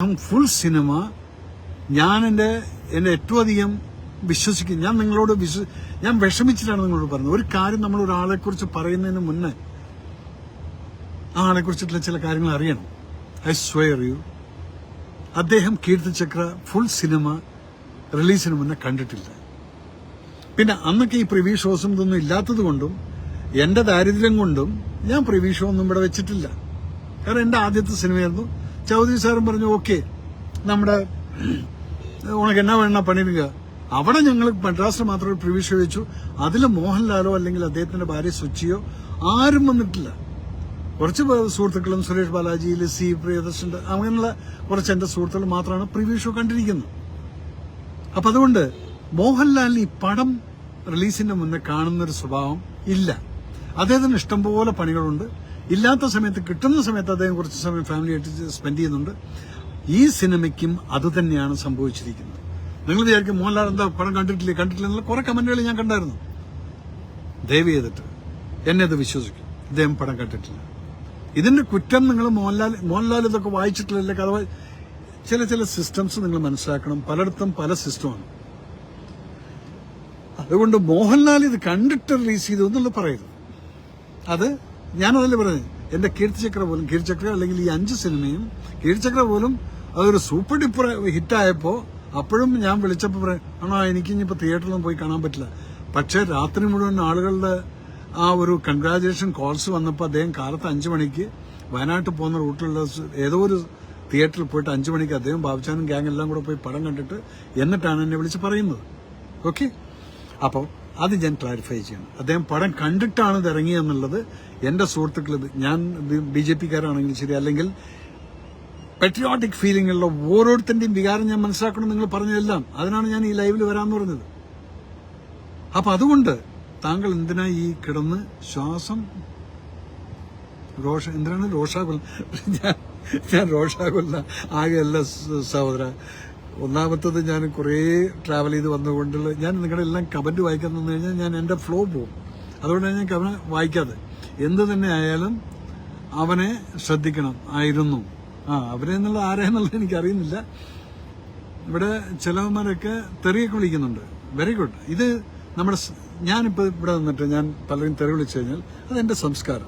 Full cinema ഞാൻ എന്റെ എന്നെ ഏറ്റവും അധികം വിശ്വസിക്കും ഞാൻ നിങ്ങളോട് വിശ്വ ഞാൻ വിഷമിച്ചിട്ടാണ് നിങ്ങളോട് പറഞ്ഞത്. ഒരു കാര്യം നമ്മൾ ഒരാളെ കുറിച്ച് പറയുന്നതിന് മുന്നേ ആ ആളെ കുറിച്ചിട്ടുള്ള ചില കാര്യങ്ങൾ അറിയണം. ഐ സ്വയർ യു അദ്ദേഹം കീർത്തിചക്ര ഫുൾ സിനിമ റിലീസിന് മുന്നേ കണ്ടിട്ടില്ല. പിന്നെ അന്നൊക്കെ ഈ പ്രിവ്യൂ ഷോസും ഇതൊന്നും ഇല്ലാത്തത് കൊണ്ടും എന്റെ ദാരിദ്ര്യം കൊണ്ടും ഞാൻ പ്രിവ്യൂ ഷോ ഒന്നും ഇവിടെ വെച്ചിട്ടില്ല. കാരണം എന്റെ ആദ്യത്തെ സിനിമയായിരുന്നു ചൗധരി സാറും പറഞ്ഞു ഓക്കെ നമ്മുടെ ഉണക്ക് എന്നാ വേണ പണിയുക അവിടെ ഞങ്ങൾ മദ്രാസിൽ മാത്രം ഒരു വെച്ചു. അതിൽ മോഹൻലാലോ അല്ലെങ്കിൽ അദ്ദേഹത്തിന്റെ ഭാര്യ സുച്ചിയോ ആരും വന്നിട്ടില്ല. കുറച്ച് സുഹൃത്തുക്കളും സുരേഷ് ബാലാജി ലസി പ്രിയദർശന്റെ അങ്ങനെയുള്ള കുറച്ച് എന്റെ സുഹൃത്തുക്കൾ മാത്രമാണ് പ്രിവ്യൂ ഷോ കണ്ടിരിക്കുന്നത്. അപ്പൊ അതുകൊണ്ട് മോഹൻലാലിന് ഈ പടം റിലീസിന്റെ മുന്നേ കാണുന്നൊരു സ്വഭാവം ഇല്ല. അദ്ദേഹത്തിന് ഇഷ്ടംപോലെ പണികളുണ്ട്. ഇല്ലാത്ത സമയത്ത് കിട്ടുന്ന സമയത്ത് അദ്ദേഹം കുറച്ച് സമയം ഫാമിലിയായിട്ട് സ്പെൻഡ് ചെയ്യുന്നുണ്ട്. ഈ സിനിമയ്ക്കും അത് തന്നെയാണ് സംഭവിച്ചിരിക്കുന്നത്. നിങ്ങൾ വിചാരിക്കും മോഹൻലാൽ എന്താ പടം കണ്ടിട്ടില്ലേ കണ്ടിട്ടില്ല കുറെ കമന്റുകൾ ഞാൻ കണ്ടായിരുന്നു. ദയവ് ചെയ്തിട്ട് എന്നെ അത് വിശ്വസിക്കും. ഇദ്ദേഹം പടം കണ്ടിട്ടില്ല. ഇതിന്റെ കുറ്റം നിങ്ങൾ മോഹൻലാൽ മോഹൻലാൽ ഇതൊക്കെ വായിച്ചിട്ടില്ലല്ലേ? കഥ വായി- ചില ചില സിസ്റ്റംസ് നിങ്ങൾ മനസ്സിലാക്കണം. പലയിടത്തും പല സിസ്റ്റമാണ് അതുകൊണ്ട് മോഹൻലാൽ ഇത് കണ്ടിട്ട് റിലീസ് ചെയ്തു എന്നുള്ളത് പറയരുത്. അത് ഞാനതല്ലേ പറഞ്ഞത്? എന്റെ കീർത്തിചക്ര പോലും കീർത്തിചക്ര അല്ലെങ്കിൽ ഈ അഞ്ച് സിനിമയും കീർത്തിചക്ര പോലും അതൊരു സൂപ്പർ ഡിപ്പർ ഹിറ്റായപ്പോ അപ്പോഴും ഞാൻ വിളിച്ചപ്പോൾ പറയും ആണോ എനിക്ക് ഇനിയിപ്പോ തിയേറ്ററിലൊന്നും പോയി കാണാൻ പറ്റില്ല. പക്ഷേ രാത്രി മുഴുവൻ ആളുകളുടെ ആ ഒരു കൺഗ്രാജുലേഷൻ കോൾസ് വന്നപ്പോൾ അദ്ദേഹം കാലത്ത് അഞ്ചു മണിക്ക് വയനാട്ടിൽ പോകുന്ന റൂട്ടിലുള്ള ഏതോ ഒരു തിയേറ്ററിൽ പോയിട്ട് അഞ്ചു മണിക്ക് അദ്ദേഹം ബാബുചാനും ഗ്യാങ് എല്ലാം കൂടെ പോയി പടം കണ്ടിട്ട് എന്നിട്ടാണ് എന്നെ വിളിച്ച് പറയുന്നത്. ഓക്കെ അപ്പോൾ അത് ഞാൻ ക്ലാരിഫൈ ചെയ്യണം. അദ്ദേഹം പടം കണ്ടിട്ടാണ് ഇത് ഇറങ്ങിയെന്നുള്ളത് എന്റെ സുഹൃത്തുക്കൾ ഞാൻ ബി ജെ പിക്കാരാണെങ്കിൽ ശരി അല്ലെങ്കിൽ പെട്രിയോട്ടിക് ഫീലിംഗ് ഓരോരുത്തരുടെയും വികാരം ഞാൻ മനസ്സിലാക്കണം നിങ്ങൾ പറഞ്ഞതെല്ലാം അതിനാണ് ഞാൻ ഈ ലൈവിൽ വരാമെന്ന് പറഞ്ഞത്. അപ്പൊ അതുകൊണ്ട് താങ്കൾ എന്തിനാ ഈ കിടന്ന് ശ്വാസം രോഷ എന്തിനാണ് രോഷാകുല ഞാൻ ഞാൻ ആകെയല്ല സഹോദര. ഒന്നാമത്തത് ഞാൻ കുറേ ട്രാവൽ ചെയ്ത് വന്നുകൊണ്ടുള്ള ഞാൻ നിങ്ങളുടെ എല്ലാം കമന്റ് വായിക്കാൻ നിന്ന് കഴിഞ്ഞാൽ ഞാൻ എന്റെ ഫ്ലോ പോകും അതുകൊണ്ടാണ് ഞാൻ കമന്റ് വായിക്കാതെ. എന്ത് തന്നെ ആയാലും അവനെ ശ്രദ്ധിക്കണം. ആയിരുന്നു. ആ അവരെ എന്നുള്ള ആരെന്നുള്ളത് എനിക്കറിയുന്നില്ല. ഇവിടെ ചിലവന്മാരൊക്കെ തെറിയൊക്കെ വിളിക്കുന്നുണ്ട്. വെരി ഗുഡ് ഇത് നമ്മുടെ ഞാനിപ്പോൾ ഇവിടെ നിന്നിട്ട് ഞാൻ പലരും തെറി വിളിച്ചു കഴിഞ്ഞാൽ അതെന്റെ സംസ്കാരം.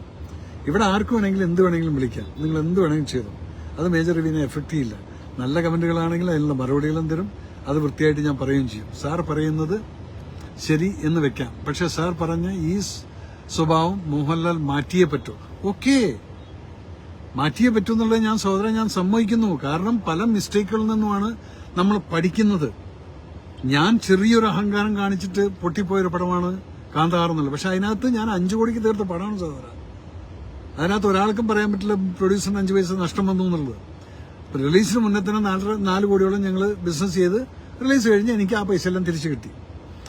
ഇവിടെ ആർക്കും വേണമെങ്കിലും എന്ത് വേണമെങ്കിലും വിളിക്കാം. നിങ്ങൾ എന്ത് വേണമെങ്കിലും ചെയ്തു. അത് മേജർ റിവ്യൂവിനെ എഫക്ട് ചെയ്യില്ല. നല്ല കമന്റുകളാണെങ്കിൽ അതിനുള്ള മറുപടികളും തരും. അത് വൃത്തിയായിട്ട് ഞാൻ പറയുകയും ചെയ്യും. സാർ പറയുന്നത് ശരി എന്ന് വെക്കാം. പക്ഷേ സാർ പറഞ്ഞ ഈ സ് സ്വഭാവം മോഹൻലാൽ മാറ്റിയേ പറ്റൂ. ഓക്കേ. മാറ്റിയേ പറ്റൂ എന്നുള്ളത് ഞാൻ സഹോദരൻ ഞാൻ സമ്മതിക്കുന്നു. കാരണം പല മിസ്റ്റേക്കുകളിൽ നിന്നുമാണ് നമ്മൾ പഠിക്കുന്നത്. ഞാൻ ചെറിയൊരു അഹങ്കാരം കാണിച്ചിട്ട് പൊട്ടിപ്പോയൊരു പടമാണ് കാന്താർ എന്നുള്ളത് പക്ഷെ അതിനകത്ത് ഞാൻ അഞ്ചു കോടിക്ക് തീർത്ത പടമാണ് സഹോദര അതിനകത്ത് ഒരാൾക്കും പറയാൻ പറ്റില്ല പ്രൊഡ്യൂസറിന് അഞ്ച് പൈസ നഷ്ടം വന്നു എന്നുള്ളത്. റിലീസിന് മുന്നേ തന്നെ നാല് നാല് കോടിയോളം ഞങ്ങൾ ബിസിനസ് ചെയ്ത് റിലീസ് കഴിഞ്ഞ് എനിക്ക് ആ പൈസ എല്ലാം തിരിച്ചു കിട്ടി.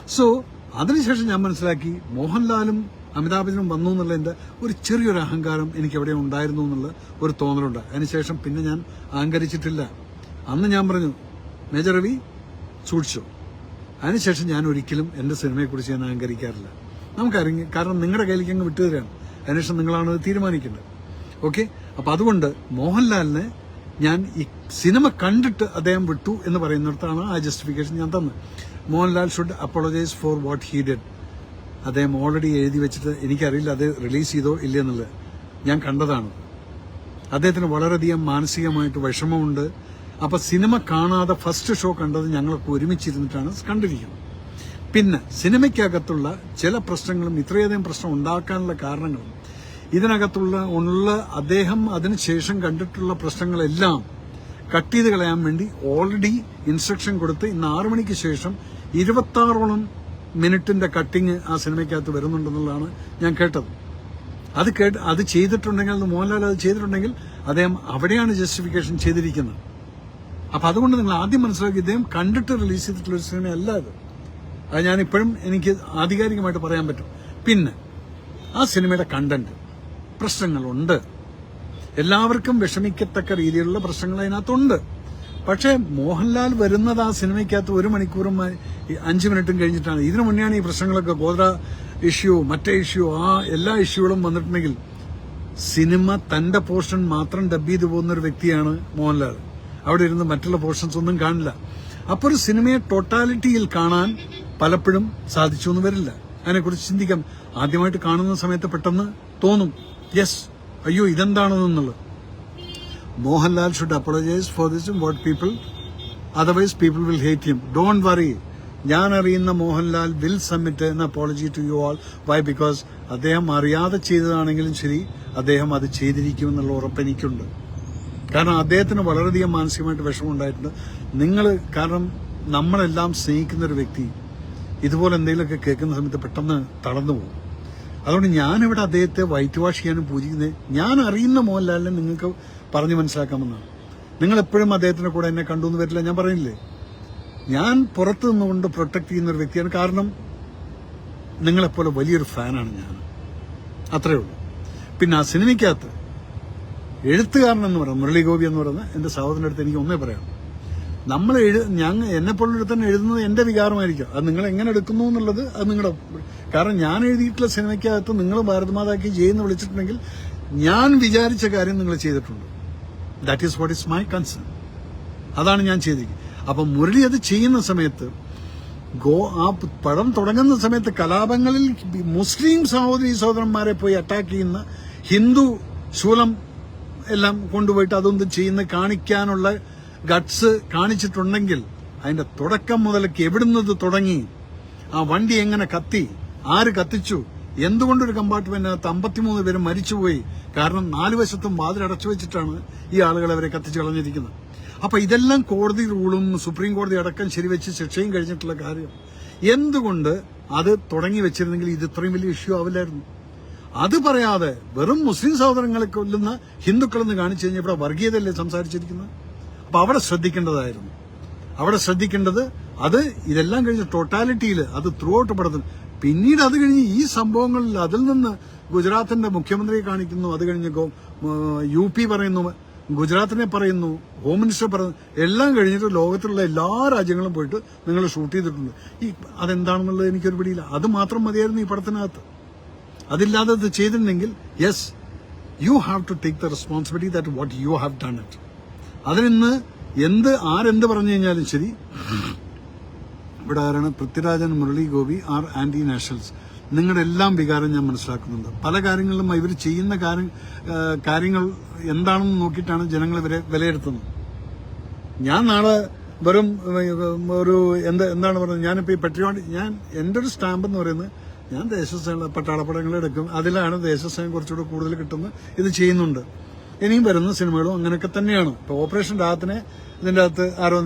സോ അതിനുശേഷം ഞാൻ മനസ്സിലാക്കി മോഹൻലാലും അമിതാഭ് ബച്ചനും വന്നു എന്റെ ഒരു ചെറിയൊരു അഹങ്കാരം എനിക്ക് എവിടെ ഉണ്ടായിരുന്നു എന്നുള്ള ഒരു തോന്നലുണ്ട്. അതിനുശേഷം പിന്നെ ഞാൻ അഹങ്കരിച്ചിട്ടില്ല. അന്ന് ഞാൻ പറഞ്ഞു മേജർ രവി സൂക്ഷിച്ചു. അതിനുശേഷം ഞാൻ ഒരിക്കലും എന്റെ സിനിമയെക്കുറിച്ച് ഞാൻ അഹങ്കരിക്കാറില്ല. നമുക്കറിയാം കാരണം നിങ്ങളുടെ കയ്യിലേക്ക് അങ്ങ് വിട്ടുതരാണ് അതിനുശേഷം നിങ്ങളാണ് തീരുമാനിക്കേണ്ടത്. ഓക്കെ? അപ്പം അതുകൊണ്ട് മോഹൻലാലിനെ ഞാൻ ഈ സിനിമ കണ്ടിട്ട് അദ്ദേഹം വിട്ടു എന്ന് പറയുന്നിടത്താണ് ആ ജസ്റ്റിഫിക്കേഷൻ ഞാൻ തന്നത്. Mohanlal should apologise for what he did അദ്ദേഹം ഓൾറെഡി എഴുതി വെച്ചിട്ട് എനിക്കറിയില്ല അത് റിലീസ് ചെയ്തോ ഇല്ലെന്നുള്ളത് ഞാൻ കണ്ടതാണ്. അദ്ദേഹത്തിന് വളരെയധികം മാനസികമായിട്ട് വിഷമമുണ്ട്. അപ്പൊ സിനിമ കാണാതെ ഫസ്റ്റ് ഷോ കണ്ടത് ഞങ്ങളൊക്കെ ഒരുമിച്ചിരുന്നിട്ടാണ് കണ്ടിരിക്കുന്നത്. പിന്നെ സിനിമയ്ക്കകത്തുള്ള ചില പ്രശ്നങ്ങളും ഇത്രയധികം പ്രശ്നം ഉണ്ടാക്കാനുള്ള കാരണങ്ങളും ഇതിനകത്തുള്ള ഉള്ള അദ്ദേഹം അതിനുശേഷം കണ്ടിട്ടുള്ള പ്രശ്നങ്ങളെല്ലാം കട്ട് ചെയ്ത് കളയാൻ വേണ്ടി ഓൾറെഡി ഇൻസ്ട്രക്ഷൻ കൊടുത്ത് ഇന്ന് ആറു മണിക്ക് ശേഷം ഇരുപത്തി ആറോളം മിനിറ്റിന്റെ കട്ടിങ് ആ സിനിമയ്ക്കകത്ത് വരുന്നുണ്ടെന്നുള്ളതാണ് ഞാൻ കേട്ടത്. അത് കേട്ട് അത് ചെയ്തിട്ടുണ്ടെങ്കിൽ അത് മോഹൻലാൽ അത് ചെയ്തിട്ടുണ്ടെങ്കിൽ അദ്ദേഹം അവിടെയാണ് ജസ്റ്റിഫിക്കേഷൻ ചെയ്തിരിക്കുന്നത്. അപ്പൊ അതുകൊണ്ട് നിങ്ങൾ ആദ്യം മനസ്സിലാക്കി ഇദ്ദേഹം കണ്ടിട്ട് റിലീസ് ചെയ്തിട്ടുള്ള ഒരു സിനിമയല്ല അത്. അത് ഞാനിപ്പോഴും എനിക്ക് ആധികാരികമായിട്ട് പറയാൻ പറ്റും. പിന്നെ ആ സിനിമയുടെ കണ്ടന്റ് പ്രശ്നങ്ങളുണ്ട്. എല്ലാവർക്കും വിഷമിക്കത്തക്ക രീതിയിലുള്ള പ്രശ്നങ്ങൾ അതിനകത്തുണ്ട്. പക്ഷേ മോഹൻലാൽ വരുന്നത് ആ സിനിമയ്ക്കകത്ത് ഒരു മണിക്കൂറും അഞ്ച് മിനിറ്റും കഴിഞ്ഞിട്ടാണ്. ഇതിനു മുന്നെയാണ് ഈ പ്രശ്നങ്ങളൊക്കെ ഗോദ്ര ഇഷ്യൂ മറ്റേ ഇഷ്യൂ ആ എല്ലാ ഇഷ്യൂകളും വന്നിട്ടുണ്ടെങ്കിൽ സിനിമ തന്റെ പോർഷൻ മാത്രം ഡബ് ചെയ്തു പോകുന്ന ഒരു വ്യക്തിയാണ് മോഹൻലാൽ. അവിടെ ഇരുന്ന് മറ്റുള്ള പോർഷൻസ് ഒന്നും കാണില്ല. അപ്പോൾ ഒരു സിനിമയെ ടോട്ടാലിറ്റിയിൽ കാണാൻ പലപ്പോഴും സാധിച്ചു എന്ന് വരില്ല. അതിനെക്കുറിച്ച് ചിന്തിക്കാം. ആദ്യമായിട്ട് കാണുന്ന സമയത്ത് പെട്ടെന്ന് തോന്നും യെസ് അയ്യോ ഇതെന്താണെന്നുള്ളത്? Mohanlal should apologise for this what people otherwise people will hate him don't worry ഞാൻ അറിയുന്ന Mohanlal will submit an apology to you all why because അദ്ദേഹം അറിയാതെ ചെയ്തതാണെങ്കിലും ശരി അദ്ദേഹം അത് ചെയ്തിരിക്കുമെന്നുള്ള ഉറപ്പ് എനിക്കുണ്ട്. കാരണം അദ്ദേഹത്തിന് വളരെയധികം മാനസികമായിട്ട് വിഷമമുണ്ടായിട്ടുണ്ട്. നിങ്ങൾ കാരണം നമ്മളെല്ലാം സ്നേഹിക്കുന്ന ഒരു വ്യക്തി ഇതുപോലെ എന്തെങ്കിലുമൊക്കെ കേൾക്കുന്ന സമയത്ത് പെട്ടെന്ന് തളർന്നു പോകും. അതുകൊണ്ട് ഞാനിവിടെ അദ്ദേഹത്തെ വൈറ്റ് വാഷ് ചെയ്യാനും പൂജിക്കുന്നത് ഞാൻ അറിയുന്ന മോഹൻലാലിനെ നിങ്ങൾക്ക് പറഞ്ഞു മനസ്സിലാക്കാമെന്നാണ്. നിങ്ങൾ എപ്പോഴും അദ്ദേഹത്തിന്റെ കൂടെ എന്നെ കണ്ടു എന്ന് വരില്ല ഞാൻ പറയുന്നില്ലേ? ഞാൻ പുറത്തു നിന്നുകൊണ്ട് പ്രൊട്ടക്ട് ചെയ്യുന്ന ഒരു വ്യക്തിയാണ്. കാരണം നിങ്ങളെപ്പോലെ വലിയൊരു ഫാനാണ് ഞാൻ. അത്രേ ഉള്ളൂ. പിന്നെ ആ സിനിമയ്ക്കകത്ത് എഴുത്തുകാരൻ എന്ന് പറയുന്നത് മുരളി ഗോപി എന്ന് പറയുന്ന എന്റെ സഹോദരന്റെ അടുത്ത് എനിക്ക് ഒന്നേ പറയാം. നമ്മൾ എഴു ഞാൻ എന്നെ പോലുള്ള തന്നെ എഴുതുന്നത് എന്റെ വികാരമായിരിക്കും. അത് നിങ്ങൾ എങ്ങനെ എടുക്കുന്നു എന്നുള്ളത് അത് നിങ്ങളുടെ കാരണം ഞാൻ എഴുതിയിട്ടുള്ള സിനിമയ്ക്കകത്ത് നിങ്ങൾ ഭാരതമാതാക്കി ചെയ്യുന്ന വിളിച്ചിട്ടുണ്ടെങ്കിൽ ഞാൻ വിചാരിച്ച കാര്യം നിങ്ങൾ ചെയ്തിട്ടുണ്ട്. That is what is my concern അതാണ് ഞാൻ ചെയ്തിരിക്കുന്നത്. അപ്പം മുരളി അത് ചെയ്യുന്ന സമയത്ത് ഗോ ആ പടം തുടങ്ങുന്ന സമയത്ത് കലാപങ്ങളിൽ മുസ്ലിം സഹോദരി സഹോദരന്മാരെ പോയി അറ്റാക്ക് ചെയ്യുന്ന ഹിന്ദു ശൂലം എല്ലാം കൊണ്ടുപോയിട്ട് അതൊന്നും ചെയ്യുന്ന കാണിക്കാനുള്ള ഗട്സ് കാണിച്ചിട്ടുണ്ടെങ്കിൽ അതിന്റെ തുടക്കം മുതലേക്ക് എവിടുന്നത് തുടങ്ങി ആ വണ്ടി എങ്ങനെ കത്തി ആര് കത്തിച്ചു എന്തുകൊണ്ടൊരു കമ്പാർട്ട്മെന്റിനകത്ത് അമ്പത്തിമൂന്ന് പേര് മരിച്ചുപോയി കാരണം നാല് വശത്തും വാതിലടച്ചു വെച്ചിട്ടാണ് ഈ ആളുകൾ അവരെ കത്തിച്ചു കളഞ്ഞിരിക്കുന്നത്. അപ്പൊ ഇതെല്ലാം കോടതി റൂളും സുപ്രീം കോടതി അടക്കം ശരിവെച്ച് ശിക്ഷയും കഴിഞ്ഞിട്ടുള്ള കാര്യം. എന്തുകൊണ്ട് അത് തുടങ്ങി വെച്ചിരുന്നെങ്കിൽ ഇത് ഇത്രയും വലിയ ഇഷ്യൂ ആവില്ലായിരുന്നു? അത് പറയാതെ വെറും മുസ്ലിം സഹോദരങ്ങളെ കൊല്ലുന്ന ഹിന്ദുക്കളെന്ന് കാണിച്ചു കഴിഞ്ഞാൽ ഇവിടെ വർഗീയതയല്ലേ സംസാരിച്ചിരിക്കുന്നത്? അപ്പൊ അവിടെ ശ്രദ്ധിക്കേണ്ടതായിരുന്നു. അവിടെ ശ്രദ്ധിക്കേണ്ടത് അത് ഇതെല്ലാം കഴിഞ്ഞ് ടോട്ടാലിറ്റിയിൽ അത് ത്രൂ ഔട്ട് പിന്നീട് അത് കഴിഞ്ഞ് ഈ സംഭവങ്ങളിൽ അതിൽ നിന്ന് ഗുജറാത്തിന്റെ മുഖ്യമന്ത്രിയെ കാണിക്കുന്നു. അത് കഴിഞ്ഞ് യു പി പറയുന്നു. ഗുജറാത്തിനെ പറയുന്നു. ഹോം മിനിസ്റ്റർ പറയുന്നു. എല്ലാം കഴിഞ്ഞിട്ട് ലോകത്തിലുള്ള എല്ലാ രാജ്യങ്ങളും പോയിട്ട് നിങ്ങൾ ഷൂട്ട് ചെയ്തിട്ടുണ്ട്. ഈ അതെന്താണെന്നുള്ളത് എനിക്കൊരു പിടിയില്ല. അത് മാത്രം മതിയായിരുന്നു ഈ പടത്തിനകത്ത്. അതില്ലാതെ അത് ചെയ്തിട്ടുണ്ടെങ്കിൽ yes you have to take the responsibility that what you have done it അതിനിന്ന് എന്ത് ആരെന്ത് പറഞ്ഞു കഴിഞ്ഞാലും ശരി. ഇവിടെ ആരാണ്? പൃഥ്വിരാജൻ Murali Gopi are anti nationals നിങ്ങളുടെ എല്ലാം വികാരം ഞാൻ മനസ്സിലാക്കുന്നുണ്ട്. പല കാര്യങ്ങളിലും ഇവർ ചെയ്യുന്ന കാര്യം കാര്യങ്ങൾ എന്താണെന്ന് നോക്കിയിട്ടാണ് ജനങ്ങൾ ഇവരെ വിലയിരുത്തുന്നത്. ഞാൻ നാളെ വെറും ഒരു എന്താ എന്താണ് പറയുന്നത് ഞാനിപ്പോൾ ഈ പെട്രിയോട്ട് ഞാൻ എന്റെ ഒരു സ്റ്റാമ്പ് എന്ന് പറയുന്നത് ഞാൻ ദേശസ്നേഹ പട്ടാളപ്പടങ്ങൾ എടുക്കും. അതിലാണ് ദേശസ്നേഹം കുറച്ചുകൂടെ കൂടുതൽ കിട്ടുന്നത്. ഇത് ചെയ്യുന്നുണ്ട്. ഇനിയും വരുന്ന സിനിമകളും അങ്ങനെയൊക്കെ തന്നെയാണ്. ഇപ്പോൾ ഓപ്പറേഷൻ രാത്തിനെ ഇതിന്റെ അകത്ത് ആരോ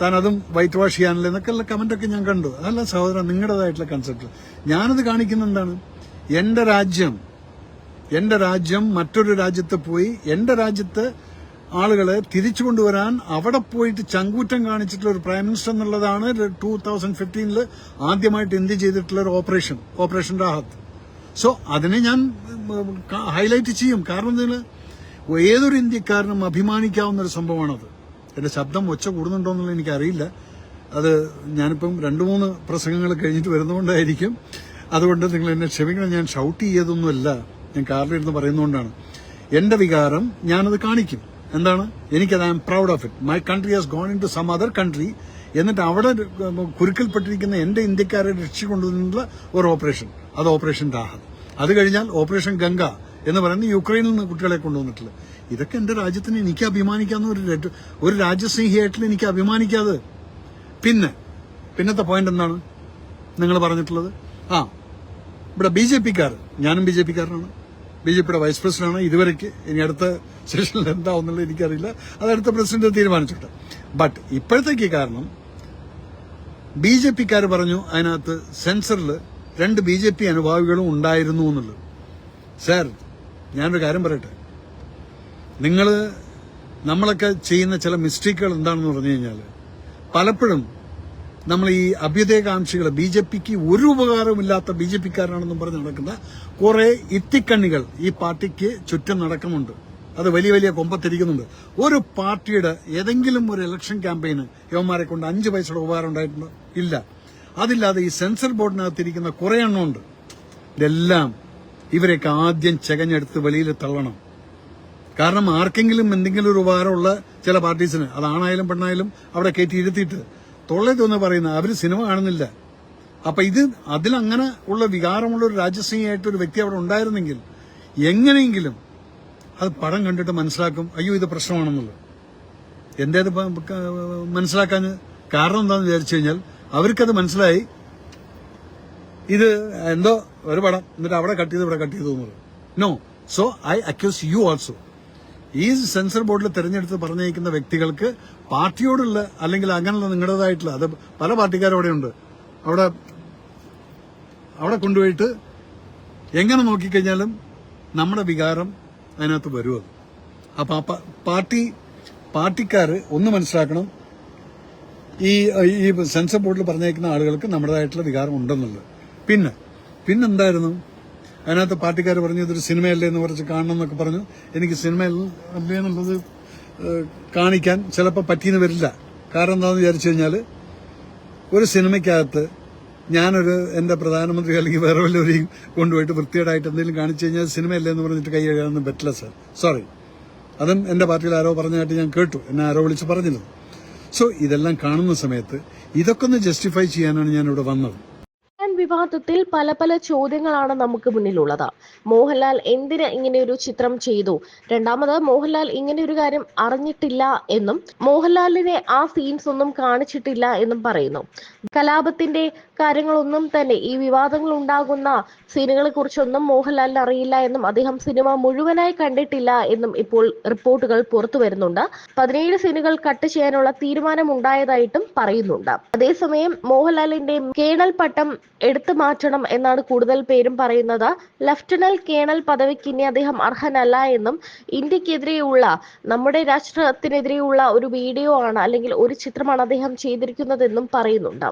താൻ അതും വൈറ്റ് വാഷ് ചെയ്യാനല്ലേ എന്നൊക്കെയുള്ള കമന്റൊക്കെ ഞാൻ കണ്ടു അതല്ല സഹോദരൻ നിങ്ങളുടേതായിട്ടുള്ള കൺസെപ്റ്റ് ഞാനത് കാണിക്കുന്ന എന്താണ്? എന്റെ രാജ്യം എന്റെ രാജ്യം മറ്റൊരു രാജ്യത്ത് പോയി എന്റെ രാജ്യത്ത് ആളുകളെ തിരിച്ചു കൊണ്ടുവരാൻ അവിടെ പോയിട്ട് ചങ്കൂറ്റം കാണിച്ചിട്ടുള്ള ഒരു പ്രൈം മിനിസ്റ്റർ എന്നുള്ളതാണ് ടൂ തൗസൻഡ് ഫിഫ്റ്റീനിൽ ആദ്യമായിട്ട് ഇന്ത്യ ചെയ്തിട്ടുള്ള ഒരു ഓപ്പറേഷൻ ഓപ്പറേഷൻ രാഹത്ത് സോ അതിനെ ഞാൻ ഹൈലൈറ്റ് ചെയ്യും. കാരണം എന്തെങ്കിലും ഏതൊരു ഇന്ത്യക്കാരനും അഭിമാനിക്കാവുന്ന ഒരു സംഭവമാണത്. എന്റെ ശബ്ദം ഒച്ച കൂടുന്നുണ്ടോ എന്നുള്ളത് എനിക്കറിയില്ല. അത് ഞാനിപ്പം രണ്ട് മൂന്ന് പ്രസംഗങ്ങൾ കഴിഞ്ഞിട്ട് വരുന്നതുകൊണ്ടായിരിക്കും. അതുകൊണ്ട് നിങ്ങൾ എന്നെ ക്ഷമിക്കണം. ഞാൻ ഷൗട്ട് ചെയ്തതൊന്നുമല്ല ഞാൻ കാറിലിരുന്ന് പറയുന്നതുകൊണ്ടാണ്. എന്റെ വികാരം ഞാനത് കാണിക്കും. എന്താണ്? എനിക്കത് I am proud of it my country has gone in to some other country എന്നിട്ട് അവിടെ കുരുക്കൽപ്പെട്ടിരിക്കുന്ന എന്റെ ഇന്ത്യക്കാരെ രക്ഷിക്കൊണ്ടുവന്നുള്ള ഒരു ഓപ്പറേഷൻ അത് ഓപ്പറേഷൻ ദാഹം. അത് കഴിഞ്ഞാൽ ഓപ്പറേഷൻ ഗംഗ എന്ന് പറയുന്നത് യുക്രൈനിൽ നിന്ന് കുട്ടികളെ കൊണ്ടുവന്നിട്ടുള്ളത്. ഇതൊക്കെ എന്റെ രാജ്യത്തിന് എനിക്ക് അഭിമാനിക്കാവുന്ന ഒരു ഒരു രാജ്യസ്നേഹിയായിട്ട് എനിക്ക് അഭിമാനിക്കാതെ. പിന്നെ പിന്നത്തെ പോയിന്റ് എന്താണ്? നിങ്ങൾ പറഞ്ഞിട്ടുള്ളത്? ആ ഇവിടെ ബി ജെ പിക്കാർ ഞാനും ബി ജെ പിക്കാരനാണ്. ബി ജെ പിയുടെ വൈസ് പ്രസിഡന്റാണ് ഇതുവരെക്ക് ഇനി അടുത്ത സെഷനിൽ എന്താവുന്നുള്ളത് എനിക്കറിയില്ല. അത് അടുത്ത പ്രസിഡന്റ് തീരുമാനിച്ചിട്ട്. ബട്ട് ഇപ്പോഴത്തേക്ക് കാരണം ബി ജെ പിക്കാർ പറഞ്ഞു അതിനകത്ത് സെൻസറിൽ രണ്ട് ബി ജെ പി അനുഭാവികളും ഉണ്ടായിരുന്നു എന്നുള്ളത്. സാർ ഞാനൊരു കാര്യം പറയട്ടെ? നിങ്ങൾ നമ്മളൊക്കെ ചെയ്യുന്ന ചില മിസ്റ്റേക്കുകൾ എന്താണെന്ന് പറഞ്ഞു കഴിഞ്ഞാൽ പലപ്പോഴും നമ്മൾ ഈ അഭ്യുദയകാംക്ഷികൾ ബി ജെ പിക്ക് ഒരു ഉപകാരമില്ലാത്ത ബി ജെ പിക്കാരനാണെന്നും പറഞ്ഞ് നടക്കുന്ന കുറെ ഇത്തിക്കണ്ണികൾ ഈ പാർട്ടിക്ക് ചുറ്റും നടക്കുന്നുണ്ട്. അത് വലിയ വലിയ കൊമ്പത്തിരിക്കുന്നുണ്ട്. ഒരു പാർട്ടിയുടെ ഏതെങ്കിലും ഒരു ഇലക്ഷൻ ക്യാമ്പയിന് യവന്മാരെ കൊണ്ട് അഞ്ച് പൈസയുടെ ഉപകാരം ഉണ്ടായിട്ടുണ്ടോ? ഇല്ല. അതില്ലാതെ ഈ സെൻസർ ബോർഡിനകത്തിരിക്കുന്ന കുറെ എണ്ണമുണ്ട്. ഇതെല്ലാം ഇവരെയൊക്കെ ആദ്യം ചെകഞ്ഞെടുത്ത് വെളിയിൽ തള്ളണം. കാരണം ആർക്കെങ്കിലും എന്തെങ്കിലും ഒരു ഉപകാരമുള്ള ചില പാർട്ടീസിന് അത് ആണായാലും പെണ്ണായാലും അവിടെ കയറ്റി ഇരുത്തിയിട്ട് തൊള്ളേ തോന്നുന്ന പറയുന്ന അവർ സിനിമ കാണുന്നില്ല. അപ്പൊ ഇത് അതിലങ്ങനെ ഉള്ള വികാരമുള്ള ഒരു രാജസ്നേഹിയായിട്ട് ഒരു വ്യക്തി അവിടെ ഉണ്ടായിരുന്നെങ്കിൽ എങ്ങനെയെങ്കിലും അത് പടം കണ്ടിട്ട് മനസ്സിലാക്കും അയ്യോ ഇത് പ്രശ്നമാണെന്നുള്ളത്. എന്റെ അത് മനസ്സിലാക്കാൻ കാരണം എന്താണെന്ന് വിചാരിച്ചു കഴിഞ്ഞാൽ അവർക്കത് മനസ്സിലായി ഇത് എന്തോ ഒരു പടം എന്നിട്ട് അവിടെ കട്ട് ചെയ്ത് ഇവിടെ കട്ട് ചെയ്തു എന്നുള്ളത്. No so I accuse you also ഈ സെൻസർ ബോർഡിൽ തെരഞ്ഞെടുത്ത് പറഞ്ഞേക്കുന്ന വ്യക്തികൾക്ക് പാർട്ടിയോടുള്ള അല്ലെങ്കിൽ അങ്ങനെയുള്ള നിങ്ങളുടേതായിട്ടുള്ള അത് പല പാർട്ടിക്കാരും അവിടെ അവിടെ കൊണ്ടുപോയിട്ട് എങ്ങനെ നോക്കിക്കഴിഞ്ഞാലും നമ്മുടെ വികാരം അതിനകത്ത് വരുമത് അപ്പൊ പാർട്ടി പാർട്ടിക്കാർ ഒന്ന് മനസ്സിലാക്കണം ഈ ഈ സെൻസർ ബോർഡിൽ പറഞ്ഞേക്കുന്ന ആളുകൾക്ക് നമ്മുടേതായിട്ടുള്ള വികാരം ഉണ്ടെന്നുള്ളത്. പിന്നെ പിന്നെന്തായിരുന്നു? അതിനകത്ത് പാർട്ടിക്കാർ പറഞ്ഞു ഇതൊരു സിനിമയല്ലേ എന്ന് പറഞ്ഞ് കാണണം എന്നൊക്കെ പറഞ്ഞു. എനിക്ക് സിനിമ അല്ലേ എന്നുള്ളത് ഏഹ്, കാണിക്കാൻ ചിലപ്പോൾ പറ്റിയെന്ന് വരില്ല. കാരണം എന്താണെന്ന് വിചാരിച്ചു കഴിഞ്ഞാൽ ഒരു സിനിമയ്ക്കകത്ത് ഞാനൊരു എന്റെ പ്രധാനമന്ത്രി അല്ലെങ്കിൽ വേറെ വല്ലവരെയും കൊണ്ടുപോയിട്ട് വൃത്തികേടായിട്ട് എന്തെങ്കിലും കാണിച്ചു കഴിഞ്ഞാൽ സിനിമയല്ലേ എന്ന് പറഞ്ഞിട്ട് കൈ കഴുകാനൊന്നും പറ്റില്ല സാർ. സോറി. അതും എന്റെ പാർട്ടിയിൽ ആരോ പറഞ്ഞതായിട്ട് ഞാൻ കേട്ടു. എന്നെ ആരോ വിളിച്ച് പറഞ്ഞിരുന്നു. സോ ഇതെല്ലാം കാണുന്ന സമയത്ത് ഇതൊക്കെ ഒന്ന് ജസ്റ്റിഫൈ ചെയ്യാനാണ് ഞാനിവിടെ വന്നത്. വിവാദത്തിൽ പല പല ചോദ്യങ്ങളാണ് നമുക്ക് മുന്നിലുള്ളത്. മോഹൻലാൽ എന്തിന് ഇങ്ങനെ ഒരു ചിത്രം ചെയ്തു? രണ്ടാമത് മോഹൻലാൽ ഇങ്ങനെ ഒരു കാര്യം അറിഞ്ഞിട്ടില്ല എന്നും മോഹൻലാലിനെ ആ സീൻസ് ഒന്നും കാണിച്ചിട്ടില്ല എന്നും പറയുന്നു. കലാപത്തിന്റെ കാര്യങ്ങളൊന്നും തന്നെ ഈ വിവാദങ്ങൾ ഉണ്ടാകുന്ന സീനുകളെ കുറിച്ചൊന്നും മോഹൻലാലിന് അറിയില്ല എന്നും അദ്ദേഹം സിനിമ മുഴുവനായി കണ്ടിട്ടില്ല എന്നും ഇപ്പോൾ റിപ്പോർട്ടുകൾ പുറത്തു വരുന്നുണ്ട്. പതിനേഴ് സീനുകൾ കട്ട് ചെയ്യാനുള്ള തീരുമാനം ഉണ്ടായതായിട്ടും പറയുന്നുണ്ട്. അതേസമയം മോഹൻലാലിന്റെ കേണൽ പട്ടം എടുത്തു മാറ്റണം എന്നാണ് കൂടുതൽ പേരും പറയുന്നത്. ലഫ്റ്റനന്റ് കേണൽ പദവിക്ക് ഇനി അദ്ദേഹം അർഹനല്ല എന്നും ഇന്ത്യക്കെതിരെയുള്ള നമ്മുടെ രാഷ്ട്രത്തിനെതിരെയുള്ള ഒരു വീഡിയോ ആണ് അല്ലെങ്കിൽ ഒരു ചിത്രമാണ് അദ്ദേഹം ചെയ്തിരിക്കുന്നതെന്നും പറയുന്നുണ്ട്.